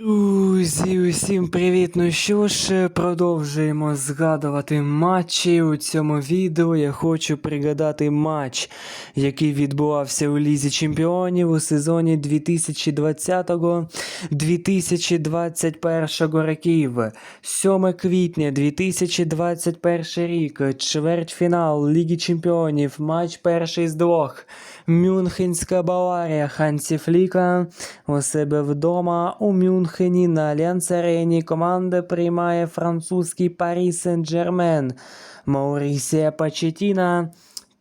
Ooh. Друзі, усім привіт! Ну що ж, продовжуємо згадувати матчі. У цьому відео я хочу пригадати матч, який відбувався у Лізі Чемпіонів у сезоні 2020-2021 років. 7 квітня 2021 рік, чвертьфінал Ліги Чемпіонів, матч перший з двох. Мюнхенська Баварія Хансі Фліка у себе вдома у Мюнхені на Альянс Арені команда приймає французький Парі Сен-Джермен. Маурісія Пачетіна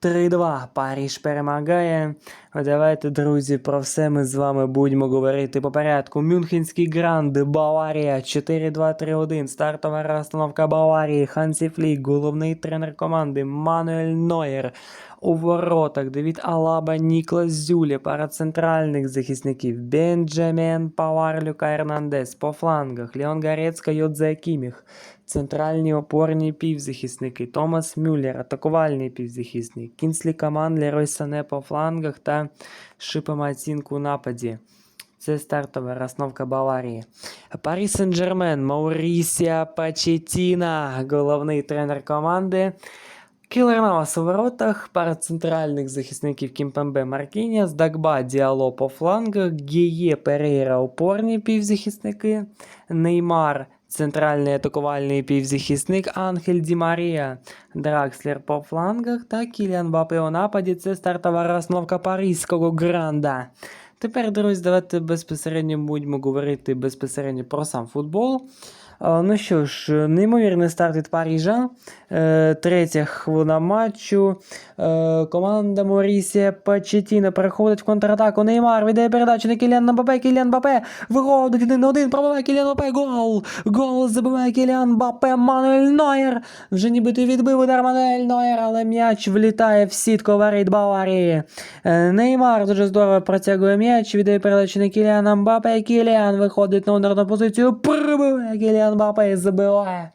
3-2. Паріж перемагає. Давайте, друзі, про все ми з вами будемо говорити по порядку. Мюнхенський гранд, Баварія 4-2-3-1. Стартова розстановка Баварії. Хансі Флік, головний тренер команди Мануель Нойер. У воротах Давід Алаба, Ніклас Зюлі, пара центральних захисників Бенджамен Павар, Люка Ернандес по флангах, Леон Гарецька, Йодзе Кіміх, центральні опорні півзахисники, Томас Мюллер, атакувальний півзахисник, Кінслі Каман, Лерой Сане по флангах та шипимо оцінку у нападі. Це стартова розновка Баварії. Парі Сен-Джермен, Маурісія Пачетіна, головний тренер команди. Кілер Навас у воротах, пара центральних захисників Кімпембе Маркініас, Дагба Діало по флангах, Гіє Перейра опорні півзахисники, Неймар центральний атакувальний півзахисник, Анхель Ді Марія, Дракслер по флангах та Кіліан Бапе у нападі. Це стартова розновка паризького гранда. Тепер, друзі, давайте безпосередньо будемо говорити безпосередньо про сам футбол. Ну що ж, неймовірний старт від Парижа. Е, Третя хвилина матчу. Е, Команда Морісія Пачетіна переходить в контратаку. Неймар віддає передачу на Кіліан Бапе. Кіліан Бапе виходить один на один. Пробиває Кіліан Бапе. Гол! Гол забиває Кіліан Бапе. Мануель Нойер. Вже нібито відбив удар Мануель Нойер, але м'яч влітає в сітку воріт Баварії. Е, Неймар дуже здорово протягує м'яч. Віддає передачу на Кіліана Мбапе. Кіліан виходить на ударну позицію. Прибиває Кіліан Мбапе і забиває.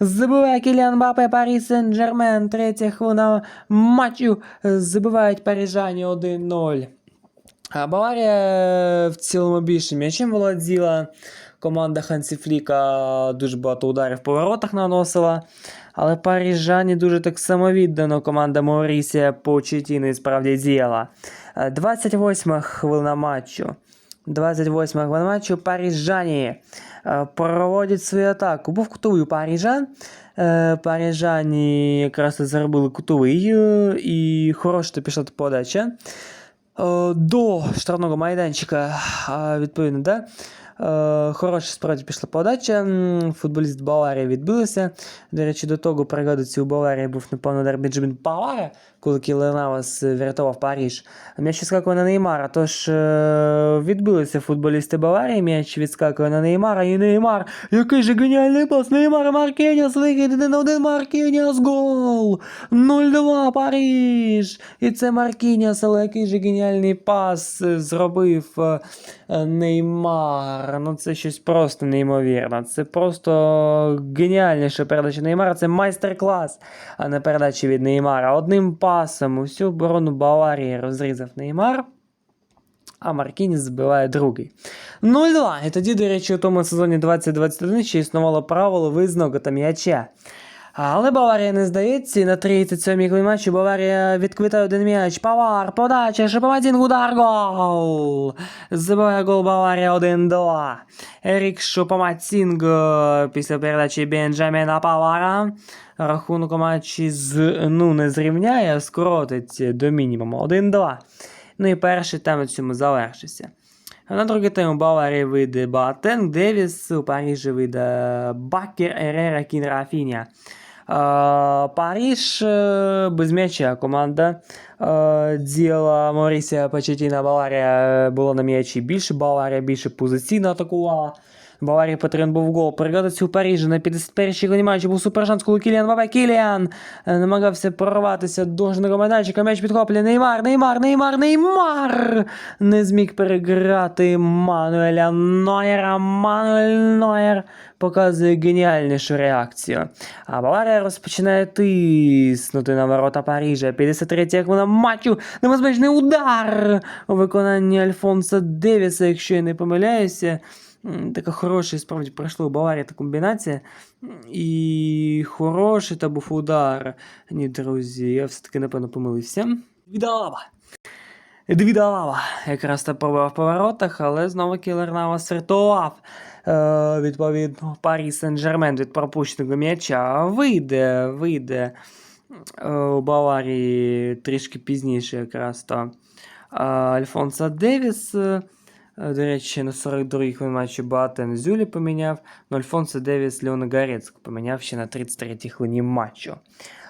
Забиває Кіліан Мбапе, Парі Сен-Джермен. Третя хвилина матчу. Забивають парижані 1-0. А Баварія е, в цілому більше м'ячем володіла. Команда Хансі Фліка дуже багато ударів по воротах наносила. Але парижані дуже так самовіддано команда Маурісія Почетіни справді діяла. Е, 28 хвилина матчу. 28 хвилина матчу парижані е, проводять свою атаку. Був кутовий у Парижа. Е, Парижані якраз зробили кутовий і хороша пішла подача. До штрафного майданчика, відповідно, да? Е, Хороша справді пішла подача. Футболіст Баварії відбилися. До речі, до того пригадується, у Баварії був, напевно, удар Бенджамін Павара, коли Кіленавас врятував Паріж. М'яч відскакує на Неймара. Тож е, відбилися футболісти Баварії. М'яч відскакує на Неймара. І Неймар. Який же геніальний пас! Неймар Маркеніас вихід 1 на 1 Маркеніас гол! 0-2 Паріж! І це Маркініас, але який же геніальний пас е, зробив е, Ну це щось просто неймовірно. Це просто геніальніша передача Неймара. Це майстер-клас, а не передача від Неймара. Одним пасом усю оборону Баварії розрізав Неймар. А Маркініс збиває другий. 0-2. І тоді, до речі, у тому сезоні 2021 ще існувало правило визнога та м'яча. Але Баварія не здається, на 37-й хвилині матчу Баварія відквитає один м'яч. Павар, подача, Шипоматін, удар, гол! Забиває гол Баварія 1-2. Ерік Шупоматінг е, після передачі Бенджаміна Павара. Рахунок матчі з, ну, не зрівняє, а скоротить до мінімуму 1-2. Ну і перший тайм у цьому завершився. На другий тайм у Баварії вийде Батен, Девіс, у Парижі вийде Бакер, Ерера, Кін, Рафіня. Париж е, без м'яча команда діла діяла Морісія Почетіна. Баварія була на м'ячі більше, Баварія більше позиційно атакувала. Баварії потрібен був гол. Пригадується у Парижі на 51-й хвилині матчі був супершанс, коли Кіліан Бабе Кіліан е, намагався прорватися до жного майданчика. М'яч підхоплює Неймар, Неймар, Неймар, Неймар! Не зміг переграти Мануеля Нойера. Мануель Нойер показує геніальнішу реакцію. А Баварія розпочинає тиснути на ворота Парижа. 53-я хвилина матчу. Небезпечний удар у виконанні Альфонса Девіса, якщо я не помиляюся. Така хороша, і справді пройшла у Баварії та комбінація. І хороший та був удар. Ні, друзі, я все-таки напевно помилився. Віддалава. Двідалава якраз та пробував в поворотах, але знову Кілер Навас врятував. Е, відповідно, Парі Сен-Жермен від пропущеного м'яча вийде, вийде е, у Баварії трішки пізніше якраз то. Е, Альфонсо Девіс, до речі, на 42-й хвилин матчі Батен Зюлі поміняв, но Альфонсо Девіс Леона Гарецьку поміняв ще на 33-й хвилині матчу.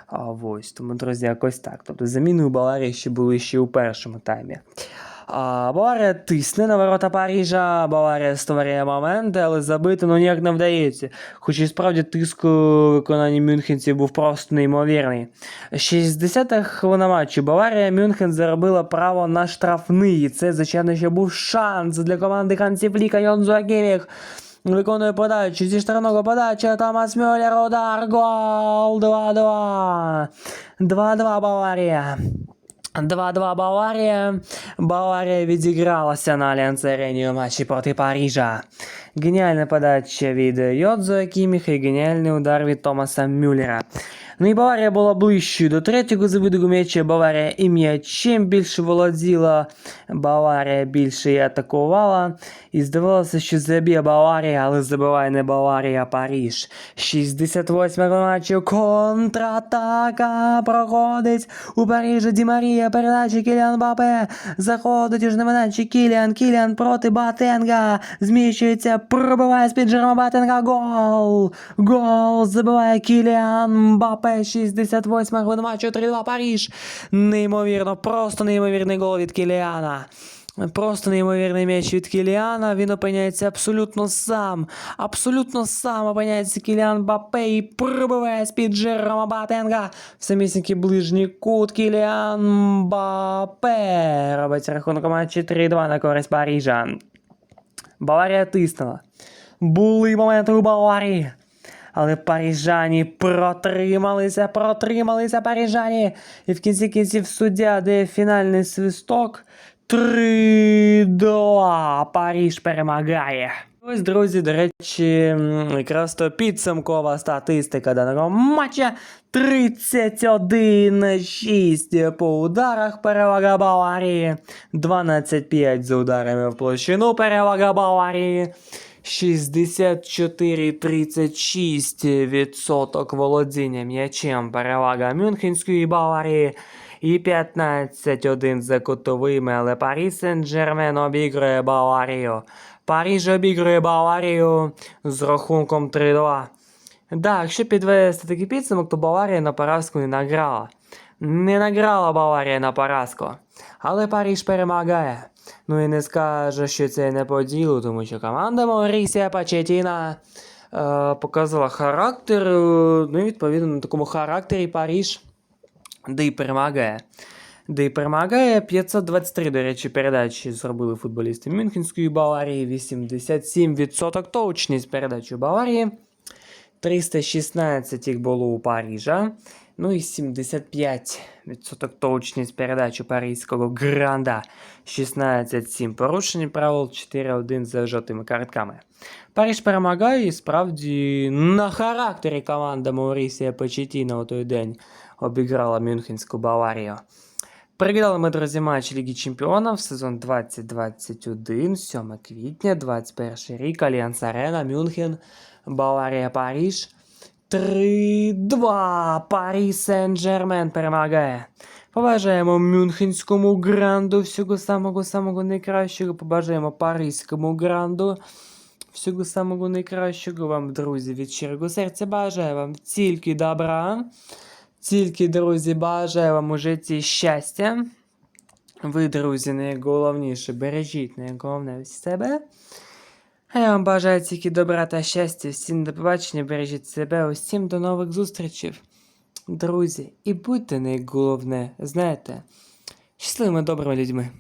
А, ось, тому, друзі, якось так. Тобто заміни у Баларії ще були ще у першому таймі. А, Баварія тисне на ворота Парижа, Баварія створює моменти, але забити ну ніяк не вдається. Хоч і справді тиск у виконанні мюнхенців був просто неймовірний. 60-та хвилина матчу Баварія Мюнхен заробила право на штрафний. І це, звичайно, ще був шанс для команди Хансі Фліка Йонзу Акіміх. Виконує подачу зі штрафного подача Томас Мюллер, удар, гол, 2-2. 2-2 Баварія. 2-2 Баварія. Баварія відігралася на Альянс Арені у матчі проти Парижа. Геніальна подача від Йодзо Кіміха і геніальний удар від Томаса Мюллера. Ну і Баварія була ближчою до третього забитого м'яча. Баварія і м'ячем більше володіла. Баварія більше і атакувала. І здавалося, що заб'є Баварія, але забиває не Баварія, а Париж. 68 матчу контратака проходить у Парижі Ді Марія, передача Кіліан Бапе. Заходить у на майданчик Кіліан, Кіліан проти Батенга. Зміщується, пробиває з-під Батенга. Гол! Гол! Забиває Кіліан Бапе. 68 хвилина матчу 3-2 Париж. Неймовірно, просто неймовірний гол від Кіліана. Просто неймовірний м'яч від Кіліана. Він опиняється абсолютно сам. Абсолютно сам опиняється Кіліан Бапе і пробиває з-під Джерома Батенга. Самісінький ближній кут Кіліан Бапе. Робить рахунок матчі 3-2 на користь Парижа. Баварія тиснула. Були моменти у Баварії. Але парижані протрималися, протрималися парижані. І в кінці кінців суддя дає фінальний свисток. 3-2. Париж перемагає. Ось, друзі, до речі, якраз то підсумкова статистика даного матча. 31-6 по ударах перевага Баварії. 12-5 за ударами в площину перевага Баварії. 64-36% володіння м'ячем перевага Мюнхенської Баварії. І 15-1 за кутовими, але Парі Сен-Джермен обігрує Баварію. Париж обігрує Баварію з рахунком 3-2. Да, якщо підвести такий підсумок, то Баварія на поразку не награла. Не награла Баварія на поразку. Але Париж перемагає. Ну і не скаже, що це не по ділу, тому що команда Маурісія Пачетіна е, показала характер. е, Ну і відповідно на такому характері Париж де й перемагає. Де й перемагає 523, до речі, передачі зробили футболісти Мюнхенської Баварії, 87% точність передач у Баварії. 316 їх було у Парижа. Ну і 75% точність передач у паризького Гранда. 16-7 порушень правил, 4-1 за жовтими картками. Париж перемагає і справді на характері команда Маурісія Почетіна у той день обіграла Мюнхенську Баварію. Переглядали ми, друзі, матч Ліги Чемпіонів сезон 2021, 7 квітня, 21 рік, Альянс Арена, Мюнхен, Баварія, Париж. 3-2. Парі Сен-Жермен перемагає. Побажаємо Мюнхенському гранду всього самого самого найкращого. Побажаємо Паризькому гранду. Всього самого найкращого вам, друзі, від щирого серця бажаю вам тільки добра. Тільки, друзі, бажаю вам у житті щастя. Ви, друзі, найголовніше бережіть найголовне себе. А я вам бажаю тільки добра та щастя. Всім до побачення, бережіть себе, усім до нових зустрічей. Друзі, і будьте найголовне, знаєте, щасливими добрими людьми.